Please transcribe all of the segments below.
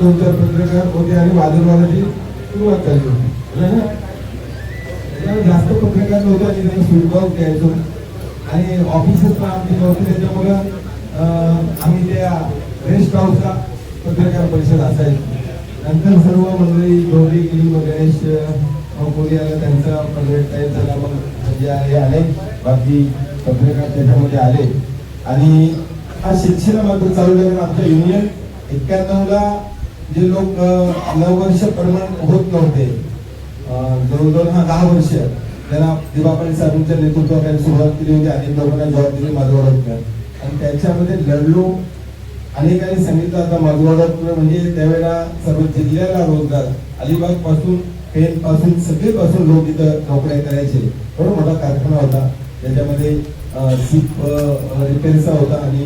दोन चार पत्रकार होते आणि वादविवादाची सुरुवात झाली होती. ना? जास्त पत्रकार नव्हते आणि त्यांना फीडबॅक द्यायचो आणि ऑफिसच पण आमचे नव्हते त्याच्यामुळं आम्ही त्या रेस्ट हाऊसला पत्रकार परिषद असायची. नंतर सर्व मंडळी गौरी गिरी गणेश कोणी आलं त्यांचा प्रोजेक्ट टाईप झाला मग म्हणजे हे आले. बाकी पत्रकार त्याच्यामध्ये आले. आणि हा शिक्षण मात्र चालू झाला आमच्या युनियन एक्क्याण्णवला जे लोक नऊ वर्ष परमनंट होत नव्हते जवळजवळ हा दहा वर्ष त्यांना दिवापळी साहेबांच्या नेतृत्वाखाली सुरुवात केली होती अनेक लोकांना जॉब दिली माधवडकर आणि त्याच्यामध्ये लढलो अनेकांनी सांगितलं आता माधवडकर म्हणजे त्यावेळेला सर्व जिल्ह्याला रोजगार अलिबागपासून पेन पासून सगळेपासून लोक इथं नोकऱ्या करायचे. बरोबर मोठा कारखाना होता. त्याच्यामध्ये सीप रिपेअरचा होता आणि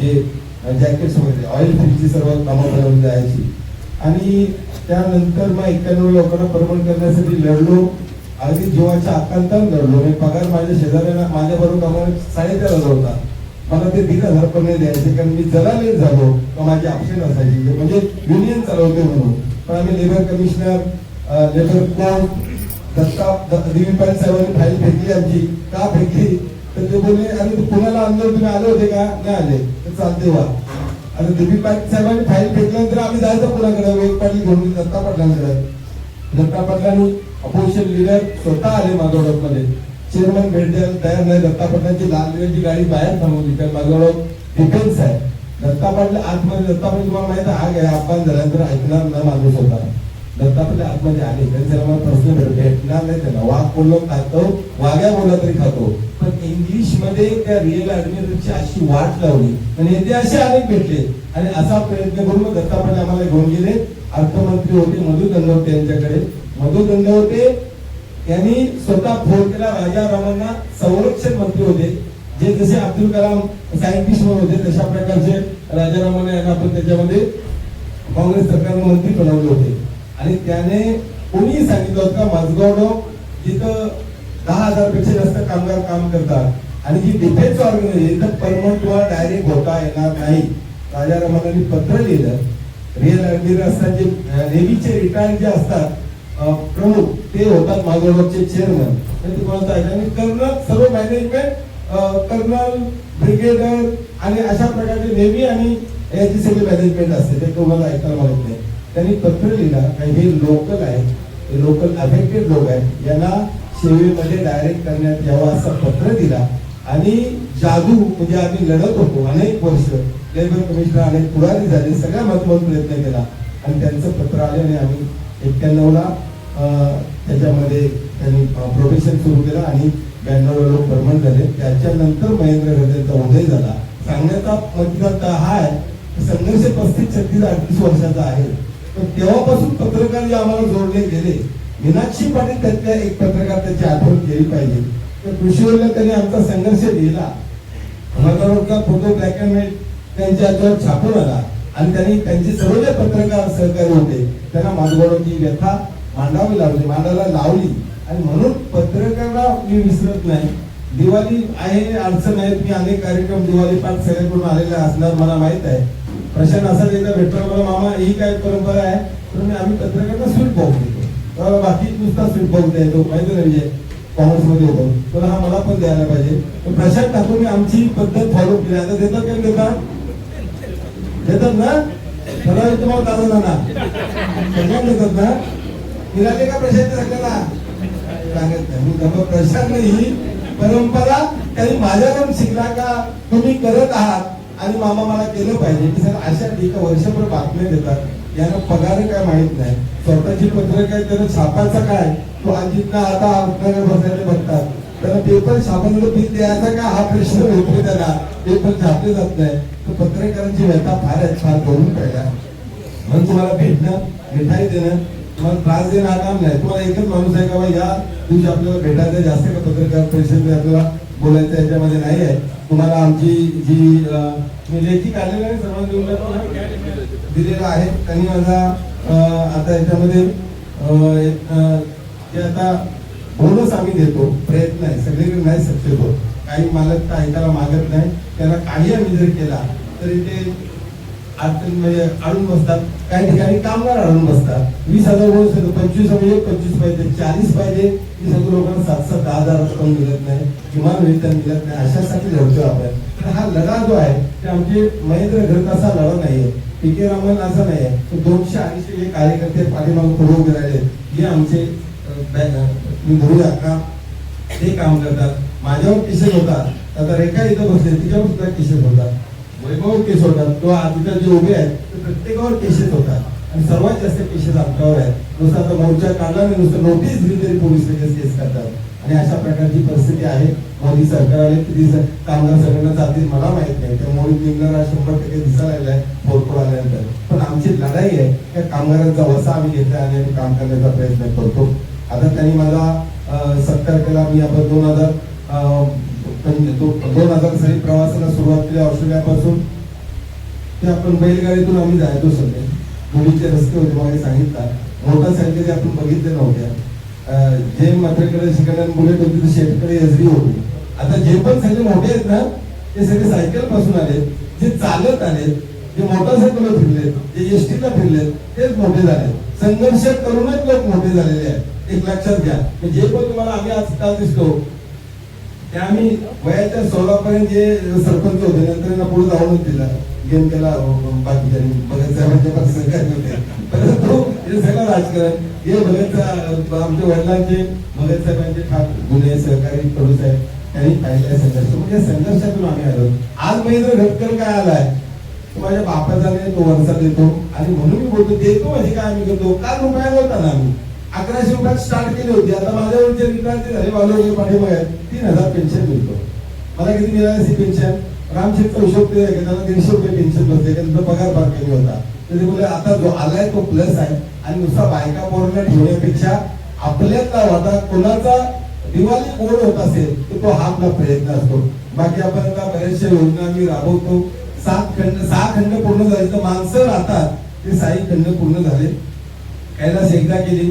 जे जॅकेट्स वगैरे ऑइल फिल्डची सर्व कामं बनवली जायची आणि त्यानंतर मग एक्क्याण्णव लोकांना परमन करण्यासाठी लढलो. अगदी जीवाच्या आकांतान लढलो. मी पगार माझ्या शेजाऱ्यांना माझ्याबरोबर बरोबर कामाला साडेतेरा हजार होता. मला ते तीन हजार पण नाही द्यायचे कारण मी जरा लेट झालो. तर माझी ऑप्शन असायची. म्हणजे युनियन चालवते म्हणून. पण आम्ही labour commissioner labour court Datta Dilip साहेबांनी फाईल फेकली आमची. का फेकली? तर ते बोलले अरे पुण्याला अंदर तुम्ही आले होते का? नाही आले. तर चालते वा. आणि दिलीप पाटील साहेबांनी फाईल फेकल्यानंतर आम्ही जायचं पुण्याकडे. वेग पाटील घेऊन दत्ता पाटलांकडे. दत्ता पाटलांनी अपोजिशन लिडर स्वतः आले माधवडमध्ये चेअरमन भेट द्यायला तयार नाही. दत्ता पाटलांची लाल दिव्याची गाडी बाहेर थांबवली. कारण माधवडा डिफेन्स आहे. दत्ता पाटील आतमध्ये दत्ता पाटील तुम्हाला माहिती आहे, हा काय अपमान झाल्यानंतर ऐकणार नाही माणूस होता दत्तापल्या आतमध्ये आले. त्यांनी मला प्रश्न भेटणार नाही त्यांना. वाघ बोललो खातो. वाघ्या बोलला तरी खातो. पण इंग्लिशमध्ये त्या रिअल ऍडमिरलची अशी वाट लावली. आणि येथे असे अनेक भेटले. आणि असा प्रयत्न करून मग आम्हाला घेऊन गेले. अर्थमंत्री होते मधु दंडवते यांच्याकडे. मधु दंडवते यांनी स्वतः फोन केला. राजा रामांना संरक्षण मंत्री होते. जे जसे अब्दुल कलाम सायंटिस्ट म्हणून होते तशा प्रकारचे राजारामाने यांना आपण त्याच्यामध्ये काँग्रेस सरकारने मंत्री बनवले होते. आणि त्याने कोणीही सांगितलं होतं का माझगाव जिथं दहा हजारपेक्षा जास्त कामगार काम करतात आणि जी डिफेन्स ऑर्गनायझेशन तर परमनंट किंवा डायरेक्ट होता येणार नाही. राजारामांनी पत्र लिहिलं. रिअल ऍडमिरल असतात जे नेव्हीचे रिटायर्ड जे असतात प्रमुख ते होतात मागोडचे चेअरमन ते तुम्हाला आणि कर्नल सर्व मॅनेजमेंट कर्नल ब्रिगेडर आणि अशा प्रकारचे नेव्ही आणि याची सगळी मॅनेजमेंट असते. ते तुम्हाला ऐकायला माहीत नाही. त्यांनी पत्र लिहिला काही हे लोकल आहेत हे लोकल अफेक्टेड लोक आहेत. यांना सेवेमध्ये डायरेक्ट करण्यात यावं असा पत्र दिला. आणि जादू म्हणजे आम्ही लढत होतो अनेक वर्ष. लेबर कमिशनर अनेक पुढारी झाले सगळ्या महत्त्वाचा प्रयत्न केला. आणि त्यांचं पत्र आले आणि आम्ही एक्क्याण्णवला त्याच्यामध्ये त्यांनी प्रोफेशन सुरू केलं आणि ब्याण्णवला लोक भ्रमण झाले. त्याच्यानंतर महेंद्र गर्जेचा उदय झाला. सांगण्याचा मतलब हा आहे संघर्ष पस्तीस छत्तीस अडतीस वर्षाचा आहे. पण तेव्हापासून पत्रकार जे आम्हाला जोडले गेले. मीनाक्षी पाटील त्यातल्या एक पत्रकार त्याची आठवण केली पाहिजे. तर कृषीवरला त्यांनी आमचा संघर्ष लिहिला. माझा फोटो ब्लॅक अँड व्हाईट त्यांच्या हातावर छापून आला. आणि त्यांनी त्यांचे सर्व जे पत्रकार सहकारी होते त्यांना माझगोडाची व्यथा मांडावी लावली मांडायला लावली. आणि म्हणून पत्रकाराला मी विसरत नाही. दिवाळी आहे अडचण आहेत. मी अनेक कार्यक्रम दिवाळी पाठ सगळ्याकडून आलेले असणार मला माहीत आहे. प्रश्न असा एकदा भेटला मला मामा ही काय परंपरा आहे? तर मी आम्ही पत्रकारांना स्वीट बॉक्स देतो तर बाकी नुसता स्वीट बॉक्स द्यायचो माहिती नाही विजय काँग्रेसमध्ये होतो. तर हा मला पण द्यायला पाहिजे. तर प्रशांत ठाकूरने आमची पद्धत फॉलो केली. आता देतात काय देतात? देतात ना? मला तुम्हाला दादा जाणार सगळ्यांना देतात ना? मिळाले का प्रशांत सगळ्याला सांगत नाही. मी प्रशांत ही परंपरा त्यांनी माझ्याकडून शिकला का? तुम्ही करत आहात. आणि मामा मला केलं पाहिजे की सर अशा ठीक वर्षभर बातम्या देतात. यांना पगार काय माहीत नाही. स्वतःची पत्रक आहे त्यानं छापायचा काय? तो अजितना आता आपल्याला बसायला बघतात. त्याला पेपर छापायला बिल द्यायचा का? हा प्रश्न होतो त्याला. पेपर छापले जात नाही. तर पत्रकारांची व्यथा फार फार करून पाहिजे म्हणून तुम्हाला भेटणं मिठाई देणं तुम्हाला त्रास देणं हा काम नाही. तुम्हाला एकच माणूस आहे का या दिवशी आपल्याला भेटायचं जास्त का पत्रकार परिषद आपल्याला? बोलायचं याच्यामध्ये नाही आहे. तुम्हाला आमची जी अं, मी लेखी काढलेलं आहे सर्वांना देऊन दिलेलं दिलेला आहे. त्यांनी माझा आता याच्यामध्ये एक, जे आता बोनस आम्ही देतो प्रयत्न आहे. सगळीकडे नाही सक्सेस होत काही मालक ऐकायला मागत नाही. त्याला काही आम्ही जर केला तरी ते म्हणजे अडून बसतात. काही ठिकाणी कामगार अडून बसतात. वीस हजार म्हणून पंचवीस म्हणजे पंचवीस पाहिजे चाळीस पाहिजे. की सगळं लोकांना सात सात दहा हजार रक्कम मिळत नाही किमान वेतन मिळत नाही. अशासाठी लढतो आपण तर हा लढा जो आहे ते आमचे महेंद्र घरत असा लढा नाहीये. पी के रामन असा नाहीये. तर दोनशे अडीचशे जे कार्यकर्ते पाठीमागे पुढे उभे राहिले हे आमचे अं, बॅ- धरूया का? ते काम करतात. माझ्यावर केसेस होतात. आता रेखा इथं बसले तिच्यावर सुद्धा केसेस होतात. वैभव केस होतात किंवा तिथं जे उभे आहेत ते प्रत्येकावर केसेस होतात. आणि सर्वात जास्त केसेस आमच्यावर आहेत. नुसतं आता मोर्चा काढला आणि नुसतं नोटीस दिली तरी पोलीस लगेच केस करतात. आणि अशा प्रकारची परिस्थिती आहे. मोदी सरकारने किती कामगार सगळ्यांना चालतील मला माहीत नाही. त्या मोदी निघणारा शंभर टक्के दिसायला लागलाय भरपूर आल्यानंतर. पण आमची लढाई आहे त्या कामगारांचा वसा आम्ही घेतला आणि आम्ही काम करण्याचा प्रयत्न करतो. आता त्यांनी मला अं, सत्कार केला. मी आपण दोन हजार करून देतो दोन हजार साली प्रवासाला सुरुवात केली ऑस्ट्रेलियापासून ते आपण बैलगाडीतून आम्ही जायचो सगळे. मुलीचे रस्ते होते मला सांगितलं. मोटरसायकल आपण बघितले नव्हत्या. जे मात्रेकडे शिकणारे बुलेट होती ते शेतकडे एसडी होती. आता जे पण सगळे मोठे आहेत ना ते सगळे सायकलपासून आले जे चालत आले जे मोटरसायकल फिरले जे एसटीला फिरले तेच मोठे झाले संघर्ष करूनच लोक मोठे झालेले आहेत. एक लक्षात घ्या. म्हणजे जे पण तुम्हाला आम्ही आजकाल दिसतो ते आम्ही वयाच्या सोळा पर्यंत जे सरपंच होते नंतर त्यांना पुढे जाऊन दिला. गेम केला हो, अं, बाकीच्यांनी भगत साहेबांच्या पासून परंतु हे सगळं राजकारण हे भगतसा आमच्या वडिलांचे भगत साहेबांचे फार गुन्हे सहकारी कडू साहेब त्यांनी पाहिलेला संघर्ष. म्हणजे संघर्षातून आम्ही आलो. आज महेंद्र घटकर काय आलाय? तो माझ्या बापाचा नाही तो वरचा देतो. आणि म्हणून मी बोलतो देतो म्हणजे काय आम्ही करतो? काल रुपया होता ना आम्ही? अकराशे रुपयात स्टार्ट केली होती. आता माझ्यावरचे रिटायर झाले वालोगे पाठीमागे तीन हजार पेन्शन मिळतो. मला किती मिळाली पेन्शन रामशेठचा हिशोब ते त्यांना दीडशे रुपये पेन्शन बसते त्यांचा पगार फार कमी होता. तरी ते आता जो आलाय तो प्लस आहे. आणि नुसता बायका पोरांना ठेवण्यापेक्षा आपल्यातला होता कोणाचा दिवाळी कोण होत असेल तर तो हा आपला प्रयत्न असतो. बाकी आपण आता बऱ्याचशा योजना आम्ही राबवतो. सात खंड सहा खंड पूर्ण झाले. तर माणसं राहतात. ते साई खंड पूर्ण झाले. कैलास एकदा केली.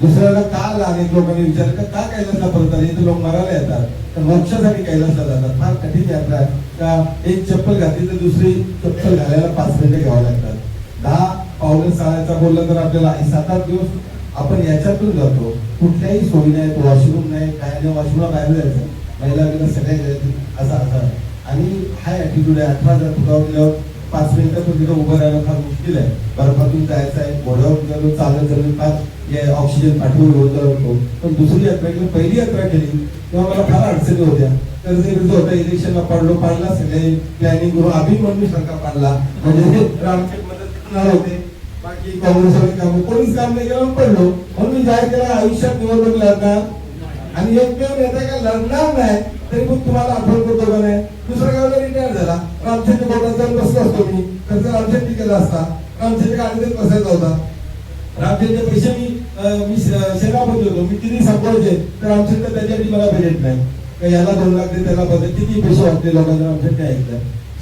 दुसऱ्याला का अनेक लोकांनी विचारलं का का कैलासला परत आले इथे लोक मरायला येतात. तर मोक्षासाठी कैलासला जातात. फार कठीण यात्रा आहे. का एक चप्पल घातली तर दुसरी चप्पल घालायला पाच मिनिटं घ्यावं लागतात. दहा पावलं चालायचा बोललं तर आपल्याला सात आठ दिवस आपण याच्यातून जातो. कुठल्याही सोयी नाही वॉशरूम नाही काय नाही वॉशरूमला बाहेर जायचं. महिला बिला सगळ्या जायचं असं असं आणि हाय ॲटिट्यूड आहे. अठरा हजार फुटावर गेल्यावर पाच मिनिटं पण तिथं उभं राहायला फार मुश्किल आहे. बर्फातून जायचं आहे घोड्यावर गेलो चालत चालत फार ऑक्सिजन पाठवून घेऊन होतो. पण दुसरी यात्रा केली पहिली यात्रा केली तेव्हा मला फार अडचणी होत्या. तर ते विरुद्ध होतं इलेक्शनला पडलो पाडला सगळे प्लॅनिंग करून अभिमन्यू सारखा पाडला. म्हणजे रामचेत मदत होते. बाकी काँग्रेसवाले काम कोणीच काम नाही केलं पडलो. म्हणून मी जाहीर केला आयुष्यात निवडणूक लढणार. आणि एकमेव नेता काय लढणार नाही तरी पण तुम्हाला आठवण करतो का नाही? दुसऱ्या गावाला रिटायर झाला रामचंद्र कोर्टात जाऊन बसलो असतो मी तर रामचंद्र केला असता रामचंद्र गाडीत बसायचा होता. रामचंद्र पैसे मी मी सेनापती होतो मी किती सांभाळते तर रामचंद्र त्याच्यासाठी मला भेटत नाही. याला दोन लाख दे त्याला बदल किती पैसे वाटले लोकांना रामचंद्र काय ऐकलं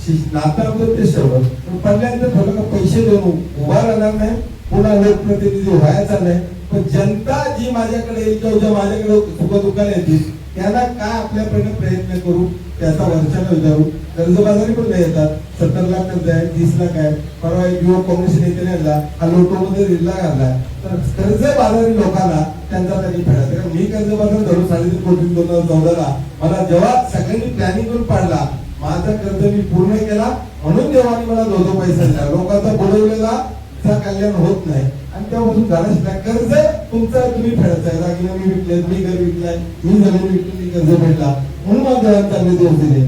शिश- ते आपलं पण पडल्यानंतर थोडं पैसे देऊन उभा राहणार नाही पुन्हा लोकप्रतिनिधी व्हायचा नाही पण जनता जी माझ्याकडे येईल किंवा ज्या माझ्याकडे सुखदुःखाने येतील त्यांना काय आपल्यापर्यंत प्रयत्न करू त्याचा वर्षाला विचारू. कर्जबाजारी पण नाही येतात. सत्तर लाख कर्ज आहे तीस लाख आहे. परवा युवक काँग्रेस नेत्याने आणला हा लोटोमध्ये रिल्ला घालला तर कर्जबाजारी लोकांना त्यांचा त्यांनी फेडा कारण मी कर्जबाजार धरून साडेतीन कोटी दोन हजार चौदाला मला जेव्हा सगळ्यांनी प्लॅनिंग करून पाडला माझा कर्ज मी पूर्ण केला म्हणून देवाने मला दो दो पैसा दिला. लोकांचा बुडवलेला चा कल्याण होत नाही. आणि तेव्हापासून झालं कर्ज तुमचं तुम्ही फेडायचं दागिने मी विकले मी घर विकलाय मी जमीन विकली मी कर्ज फेडला म्हणून माझ्या चांगले दिवस दिले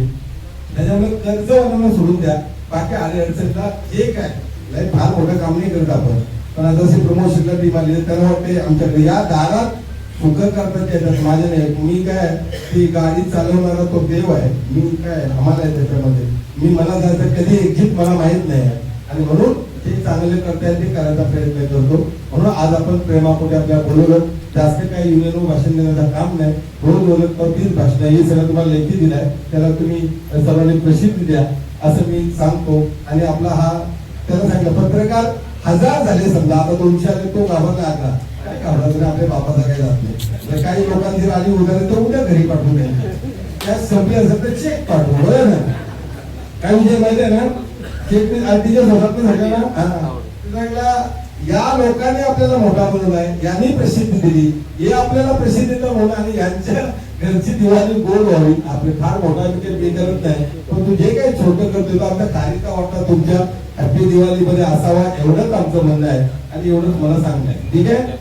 त्याच्यामुळे कर्ज वाढवणं सोडून द्या. बाकी आले अडचणला जे काय लय फार मोठं काम नाही करत आपण. पण आता जसे प्रमोशनला टीम आली त्यांना वाटते आमच्याकडे या दारात सुख करतात येतात. माझे नाही मी काय ती गाडी चालवणारा तो देव आहे. मी काय आम्हाला आहे त्याच्यामध्ये. मी मला जायचं कधी एक्झिट मला माहीत नाही आहे. आणि म्हणून जे चांगले करताय ते करायचा प्रयत्न करतो. म्हणून आज आपण प्रेमापोटी आपल्याला बोलवलं. जास्त काही युनियन भाषण देण्याचं काम नाही. रोज बोलत तीच भाषण हे सगळं तुम्हाला लेखी दिलाय. त्याला तुम्ही सर्वांनी प्रसिद्धी द्या. असं मी सांगतो. आणि आपला हा त्याला सांगितलं पत्रकार हजार झाले समजा. आता दोनशे आले तो घाबरला आता काय घाबरायचं नाही, आपल्या बापाचा काही जात नाही. काही लोकांची आली उदाहरण तर उद्या घरी पाठवून द्या त्या संपली असेल तर चेक पाठवू बरोबर ना? काय विषय माहिती आहे ना? या लोकांनी आपल्याला मोठा बनवला आहे यांनी प्रसिद्धी दिली. हे आपल्याला प्रसिद्धीला म्हणून आणि यांच्या घरची दिवाळी गोड व्हावी. आपले फार मोठा विकेट मी करत नाही. पण तू जे काही छोटं करतो तो आमच्या कार्यता वाटता तुमच्या हॅपी दिवाळीमध्ये असावा एवढंच आमचं म्हणणं आहे. आणि एवढंच मला सांगणं आहे. ठीक आहे?